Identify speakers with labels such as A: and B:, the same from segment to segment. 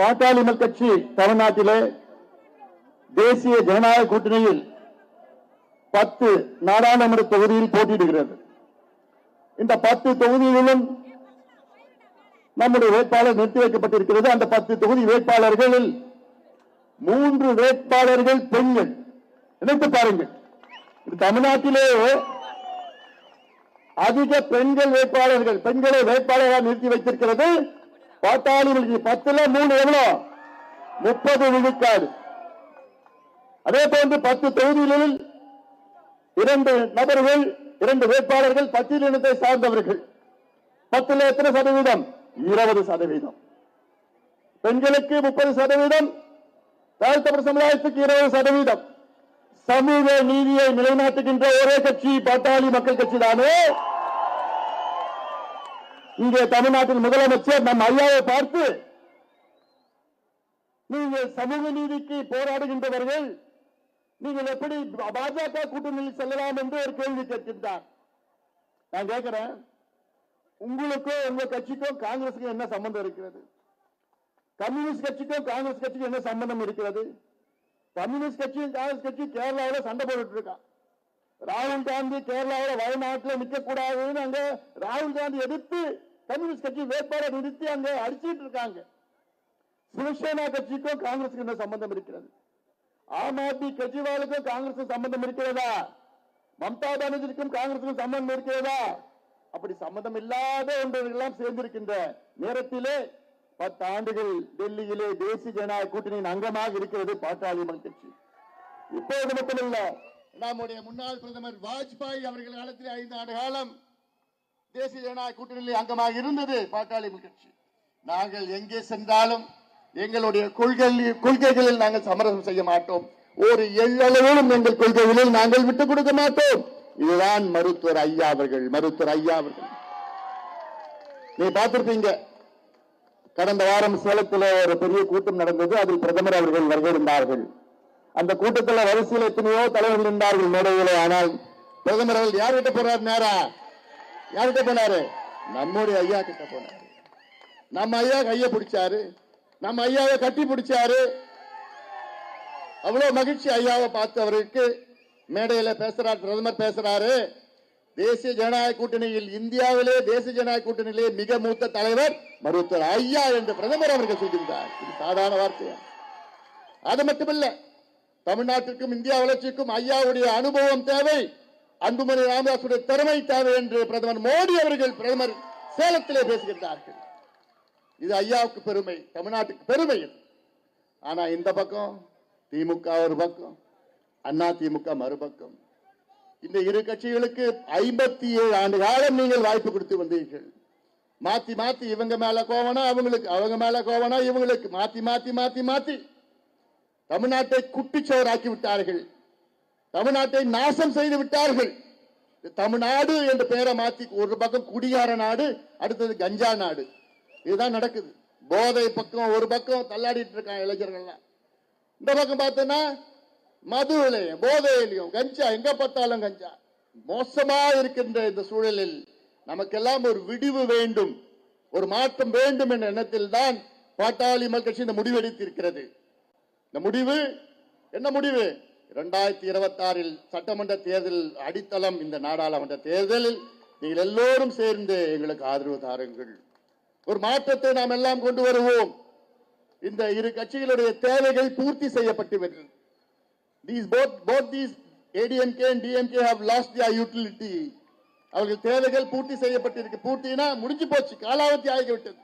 A: பாட்டாளி மக்கள் கட்சி தமிழ்நாட்டிலே தேசிய ஜனநாயக கூட்டணியில் பத்து நாடாளுமன்ற தொகுதியில் போட்டியிடுகிறது. இந்த பத்து தொகுதிகளிலும் நம்முடைய வேட்பாளர் நிறுத்தி வைக்கப்பட்டிருக்கிறது. அந்த பத்து தொகுதி வேட்பாளர்களில் மூன்று வேட்பாளர்கள் பெண்கள். நினைத்து பாருங்கள். தமிழ்நாட்டிலேயே அதிக பெண்கள் வேட்பாளர்கள் பெண்களை வேட்பாளராக நிறுத்தி வைத்திருக்கிறது. பார்த்தாலும் பத்துல மூணு எவ்வளோ? முப்பது விழுக்காடு. அதே போன்று பத்து தொகுதிகளில் இரண்டு நபர்கள் இரண்டு வேட்பாளர்கள் பட்டியலினத்தை சார்ந்தவர்கள். பத்துல எத்தனை சதவீதம்? இருபது சதவீதம். பெண்களுக்கு முப்பது சதவீதம் தாழ்த்தப்பட்ட சமுதாயத்துக்கு இருபது சதவீதம். சமூக நீதியை நிலைநாட்டுகின்ற ஒரே கட்சி பாட்டாளி மக்கள் கட்சி தானே? இங்கே தமிழ்நாட்டில் முதலமைச்சர் நம் ஐயாவை பார்த்து நீங்கள் சமூக நீதிக்கு போராடுகின்றவர்கள் நீங்கள் எப்படி பாஜக கூட்டணியில் செல்லலாம் என்று ஒரு கேள்வி கேட்கின்றார். நான் கேட்கிறேன் உங்களுக்கும் உங்க கட்சிக்கும் காங்கிரஸுக்கும் என்ன சம்பந்தம் இருக்கிறது? கம்யூனிஸ்ட் கட்சிக்கும் காங்கிரஸ் கட்சிக்கும் என்ன சம்பந்தம் இருக்கிறது? கம்யூனிஸ்ட் கட்சியும் காங்கிரஸ் கட்சி கேரளாவில் சண்டை போட்டுட்டு இருக்கான் ராகுல் காந்தி கேரளாவில் வயநாட்டில் நிற்கக்கூடாதுன்னு அங்க ராகுல் காந்தி எதிர்த்து கம்யூனிஸ்ட் கட்சி வேட்பாளர் நிறுத்தி அங்க அடிச்சிட்டு இருக்காங்க. சிவசேனா கட்சிக்கும் காங்கிரஸுக்கு என்ன சம்பந்தம் இருக்கிறது? ஆம் ஆத்மி கெஜ்ரிவாலுக்கும் காங்கிரஸ் சம்பந்தம் இருக்கிறதா? மம்தா பானர்ஜிக்கும் காங்கிரஸுக்கும் சம்பந்தம் இருக்கிறதா? அப்படி சம்பந்தம் இல்லாத ஒன்றெல்லாம் சேர்ந்திருக்கின்ற நேரத்திலே பத்து ஆண்டுகள் டெல்லியிலே தேசிய ஜனநாயக கூட்டணியின் அங்கமாக இருக்கிறது பாட்டாளி மக்கள் கட்சி. இப்போது மட்டுமல்ல நம்முடைய முன்னாள் பிரதமர் வாஜ்பாய் அவர்கள் காலத்தில் ஐந்து ஆண்டு காலம் தேசிய ஜனநாயக கூட்டணியில் அங்கமாக இருந்தது பாட்டாளி கட்சி நாங்கள் எங்கே சென்றாலும் எங்களுடைய கொள்கை கொள்கைகளில் நாங்கள் சமரசம் செய்ய மாட்டோம். ஒரு எள்ளளவிலும் எங்கள் கொள்கைகளில் நாங்கள் விட்டுக் கொடுக்க மாட்டோம். இதுதான் மருத்துவர் ஐயா அவர்கள் மருத்துவர் ஐயா அவர்கள். நீ பார்த்திருப்பீங்க கடந்த வாரம் சேலத்தில் ஒரு பெரிய கூட்டம் நடந்தது. அதில் பிரதமர் அவர்கள் வருகிறார்கள் அந்த கூட்டத்தில் வரிசையில் எத்தனையோ தலைவர்கள் இருந்தார்கள் மேடையிலே. ஆனால் பிரதமர் அவர்கள் யார்கிட்ட போறார் நேரா? யார்கிட்ட போனாரு? நம்முடைய ஐயா கிட்ட போனாரு. நம்ம ஐயா கைய பிடிச்சாரு. நம்ம ஐயாவை கட்டி பிடிச்சாரு. அவ்வளவு மகிழ்ச்சி ஐயாவை பார்த்தவருக்கு. மேடையில பேசுறார் பிரதமர் பேசுறாரு. தேசிய ஜனநாயக கூட்டணியில் இந்தியாவிலே தேசிய ஜனநாயக கூட்டணியிலே மிக மூத்த தலைவர் மருத்துவர் ஐயா என்று பிரதமர் அவர்கள் சொல்கின்றார் இது சாதாரண வார்த்தையா? அது மட்டுமல்ல தமிழ்நாட்டிற்கும் இந்தியா வளர்ச்சிக்கும் ஐயாவுடைய அனுபவம் தேவை. அன்புமணி ராமதாசுடைய திறமை தேவை என்று பிரதமர் மோடி அவர்கள் பிரதமர் சேலத்திலே பேசுகின்றார்கள். இது ஐயாவுக்கு பெருமை தமிழ்நாட்டுக்கு பெருமை ஆனா இந்த பக்கம் திமுக ஒரு பக்கம் அண்ணா திமுக மறுபக்கம் இந்த இரு கட்சிகளுக்கு ஐம்பத்தி ஏழு ஆண்டு காலம் நீங்கள் வாய்ப்பு கொடுத்து வந்தீர்கள். மாத்தி மாத்தி இவங்க மேல கோவனா அவங்களுக்கு அவங்க மேல கோவனா இவங்களுக்கு. மாத்தி மாத்தி மாத்தி மாத்தி தமிழ்நாட்டை குட்டிச்சோராக்கி விட்டார்கள். தமிழ்நாட்டை நாசம் செய்து விட்டார்கள். தமிழ்நாடு என்ற பெயரை மாத்தி ஒரு பக்கம் குடியார நாடு அடுத்தது கஞ்சா நாடு. இதுதான் நடக்குது. போதை பக்கம் ஒரு பக்கம் தள்ளாடிட்டு இருக்காங்க இளைஞர்கள்லாம். இந்த பக்கம் பார்த்தோன்னா மதுவிலையும் போதையிலையும் கஞ்சா எங்க பார்த்தாலும் கஞ்சா. மோசமா இருக்கின்ற இந்த சூழலில் நமக்கெல்லாம் ஒரு விடிவு வேண்டும். ஒரு மாற்றம் வேண்டும் என்ற எண்ணத்தில் தான் பாட்டாளி மக்கள் கட்சி இந்த முடிவெடுத்திருக்கிறது இந்த முடிவு என்ன முடிவு? இரண்டாயிரத்தி இருபத்தி ஆறில் சட்டமன்ற தேர்தல் அடித்தளம் இந்த நாடாளுமன்ற தேர்தலில் நீங்கள் எல்லோரும் சேர்ந்து எங்களுக்கு ஆதரவு தாருங்கள். ஒரு மாற்றத்தை நாம் எல்லாம் கொண்டு வருவோம். இந்த இரு கட்சிகளுடைய தேவைகள் பூர்த்தி செய்யப்பட்டு வருகிறது these both both these ADMK and DMK have lost their utility. அவர்கள் தேவைகள் பூர்த்தி செய்யப்பட்டிருக்கு. பூர்த்தினா முடிஞ்சு போச்சு. காலாவதி ஆகிவிட்டது.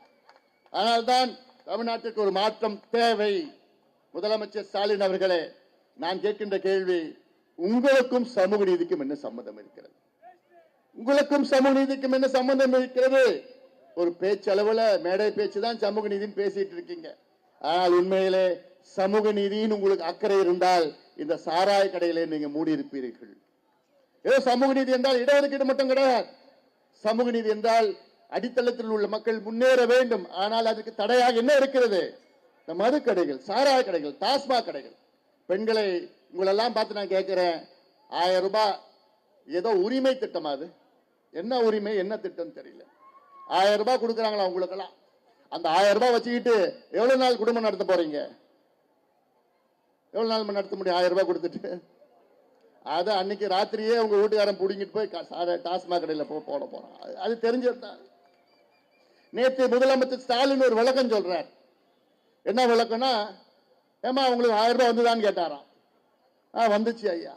A: ஆனால்தான் தமிழ்நாட்டிற்கு ஒரு மாற்றம் தேவை. முதலமைச்சர் ஸ்டாலின் அவர்களே நான் கேட்கின்ற கேள்வி உங்களுக்கும் சமூக நீதிக்கும் என்ன சம்பந்தம் இருக்கிறது? உங்களுக்கும் சமூக நீதிக்கும் என்ன சம்பந்தம் இருக்கிறது? ஒரு பேச்சளவுல மேடை பேச்சு தான் சமூக நீதின்னு பேசிட்டு இருக்கீங்க. ஆனால் உண்மையிலே சமூக நீதினு உங்களுக்கு அக்கறை இருந்தால் இந்த சாராய கடையிலே நீங்க மூடி இருப்பீர்கள் ஏதோ சமூக நீதி என்றால் இடஒதுக்கீடு மட்டும் கிடையாது. சமூக நீதி என்றால் அடித்தளத்தில் உள்ள மக்கள் முன்னேற வேண்டும். ஆனால் அதுக்கு தடையாக என்ன இருக்கிறது? இந்த மது கடைகள் சாராய கடைகள் டாஸ்மாக் கடைகள். பெண்களை உங்களெல்லாம் பார்த்து நான் கேட்குறேன். ஆயிரம் ரூபாய் ஏதோ உரிமை திட்டமா அது. என்ன உரிமை என்ன திட்டம் தெரியல. ஆயிரம் ரூபாய் கொடுக்குறாங்களா உங்களுக்கெல்லாம்? அந்த ஆயிரம் ரூபாய் வச்சுக்கிட்டு எவ்வளோ நாள் குடும்பம் நடத்த போறீங்க? எவ்வளோ நாள் நடத்த முடியும் ஆயிரம் ரூபாய் கொடுத்துட்டு? அதை அன்னைக்கு ராத்திரியே உங்க வீட்டுக்காரன் பிடிங்கிட்டு போய் க- டாஸ்மாக் கடையில் போ போட போறான். அது- தெரிஞ்சது தான் நேற்று முதலமைச்சர் ஸ்டாலின் ஒரு விளக்கம் சொல்றார். என்ன விளக்கம்னா ஏமா உங்களுக்கு ஆயிரம் ரூபாய் வந்துதான்னு கேட்டாராம். ஆ வந்துச்சு ஐயா.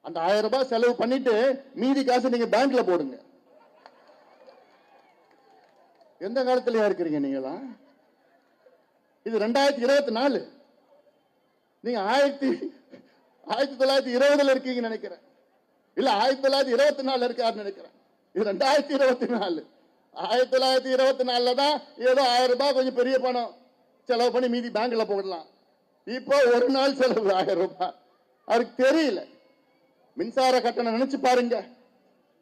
A: அந்த ஆயிரம் ரூபாய் செலவு பண்ணிட்டு மீதி காசு நீங்க பேங்க்ல போடுங்க. எந்த காலத்திலயா இருக்கிறீங்க நீங்களா? இது ரெண்டாயிரத்தி இருபத்தி நாலு. நீங்க ஆயிரத்தி ஆயிரத்தி தொள்ளாயிரத்தி இருபதுல இருக்கீங்கன்னு நினைக்கிறேன். இல்ல ஆயிரத்தி தொள்ளாயிரத்தி இருபத்தி நாலு இருக்காருன்னு நினைக்கிறேன். இது ரெண்டாயிரத்தி இருபத்தி நாலு. ஆயிரத்தி தொள்ளாயிரத்தி இருபத்தி நாலுல தான் ஏதோ ஆயிரம் ரூபாய் கொஞ்சம் பெரிய பணம் செலவு பண்ணி மீதி பேங்க்ல போடலாம். இப்போ ஒரு நாள் செலவு ஆயிரம் ரூபாய். அவருக்கு தெரியல. மின்சார கட்டணம் நினைச்சு பாருங்க.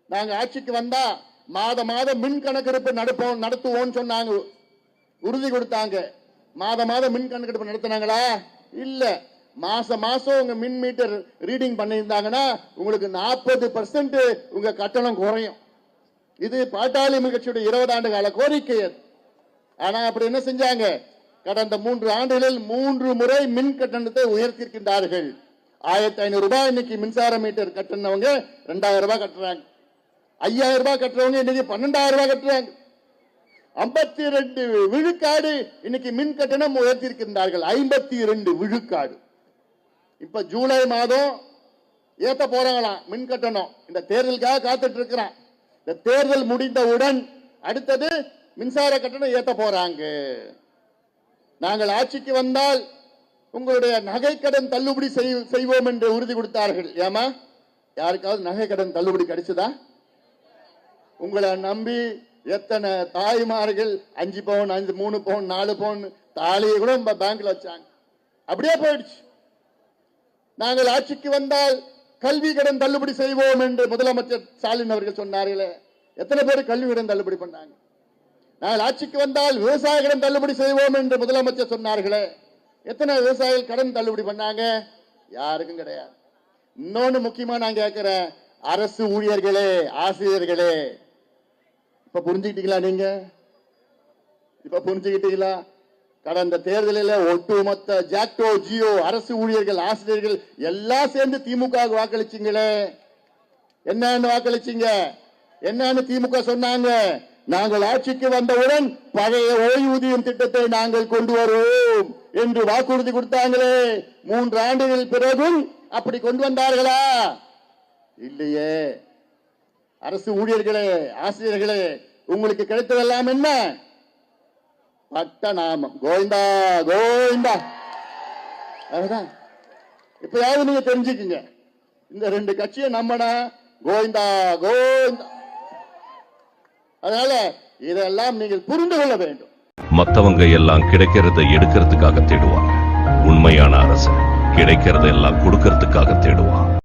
A: நாங்க ஆட்சிக்கு வந்தா மாத மாதம் மின் கணக்கெடுப்பு நடப்போம் நடத்துவோம்னு சொன்னாங்க. உறுதி கொடுத்தாங்க. மாத மாதம் மின் கணக்கெடுப்பு நடத்தினாங்களா? இல்ல. மாச மாசம் உங்க மின் மீட்டர் ரீடிங் பண்ணியிருந்தாங்கன்னா உங்களுக்கு நாற்பது பர்சன்ட் உங்க கட்டணம் குறையும். இது பாட்டாளி கட்சியுடைய இருபது ஆண்டு கால கோரிக்கை ஆனா அப்படி என்ன செஞ்சாங்க? கடந்த மூன்று ஆண்டுகளில் மூன்று முறை மின் கட்டணத்தை உயர்த்தியிருக்கின்றார்கள். ஆயிரத்தி ஐநூறு ரூபாய் இன்னைக்கு மின்சார மீட்டர் கட்டினவங்க ரெண்டாயிரம் ரூபாய் கட்டுறாங்க. ஐயாயிரம் ரூபாய் கட்டுறவங்க இன்னைக்கு பன்னெண்டாயிரம் ரூபாய் கட்டுறாங்க. ஐம்பத்தி ரெண்டு விழுக்காடு இன்னைக்கு மின் கட்டணம் உயர்த்தியிருக்கின்றார்கள். ஐம்பத்தி ரெண்டு விழுக்காடு. இப்ப ஜூலை மாதம் ஏத்த போறாங்களாம் மின் கட்டணம். இந்த தேர்தலுக்காக காத்துட்டு இருக்கிறான். இந்த தேர்தல் முடிந்தவுடன் அடுத்தது மின்சார கட்டணம் ஏத்த போறாங்க. நாங்கள் ஆட்சிக்கு வந்தால் உங்களுடைய நகைக்கடன் தள்ளுபடி செய்- செய்வோம் என்று உறுதி கொடுத்தார்கள். ஏமா யாருக்காவது நகைக்கடன் தள்ளுபடி கிடைச்சதா? உங்களை நம்பி எத்தனை தாய்மார்கள் அஞ்சு பவுன் அஞ்சு மூணு பவுன் நாலு பவுன் தாலியை கூட நம்ம பேங்க்ல வச்சாங்க. அப்படியே போயிடுச்சு. நாங்கள் ஆட்சிக்கு வந்தால் கல்வி கடன் தள்ளுபடி செய்வோம் என்று முதலமைச்சர் ஸ்டாலின் அவர்கள் சொன்னார்களே. எத்தனை பேர் கல்வி கடன் தள்ளுபடி பண்ணாங்க? நாங்கள் ஆட்சிக்கு வந்தால் விவசாய கடன் தள்ளுபடி செய்வோம் என்று முதலமைச்சர் சொன்னார்களே. எத்தனை விவசாயிகள் கடன் தள்ளுபடி பண்ணாங்க? யாருக்கும் கிடையாது. இன்னொன்னு முக்கியமா நான் கேட்கிறேன். அரசு ஊழியர்களே ஆசிரியர்களே இப்ப புரிஞ்சுக்கிட்டீங்களா நீங்க? இப்ப புரிஞ்சுக்கிட்டீங்களா? கடந்த தேர்தலில் ஒட்டுமொத்த ஜாக்டோ ஜியோ அரசு ஊழியர்கள் ஆசிரியர்கள் எல்லாம் சேர்ந்து திமுக வாக்களிச்சிங்களே வாக்களிச்சீங்களே. என்னன்னு வாக்களிச்சீங்க? என்னன்னு திமுக சொன்னாங்க? நாங்கள் ஆட்சிக்கு வந்தவுடன் பழைய ஓய்வூதியம் திட்டத்தை நாங்கள் கொண்டு வருவோம் என்று வாக்குறுதி கொடுத்தாங்களே. மூன்று ஆண்டுகள் பிறகும் அப்படி கொண்டு வந்தார்களா? இல்லையே. அரசு ஊழியர்களே ஆசிரியர்களே உங்களுக்கு கிடைத்ததெல்லாம் என்ன? பட்ட நாமம் கோவிந்தா கோவிந்தா. அதுதான் இப்பயாவது நீங்க தெரிஞ்சுக்குங்க. இந்த ரெண்டு கட்சியை நம்பனா கோவிந்தா கோவிந்தா. அதனால இதெல்லாம் நீங்கள் புரிந்து கொள்ள வேண்டும்.
B: மத்தவங்க எல்லாம் கிடைக்கிறத எடுக்கிறதுக்காக தேடுவாங்க. உண்மையான அரசு கிடைக்கிறத எல்லாம் கொடுக்கறதுக்காக தேடுவான்.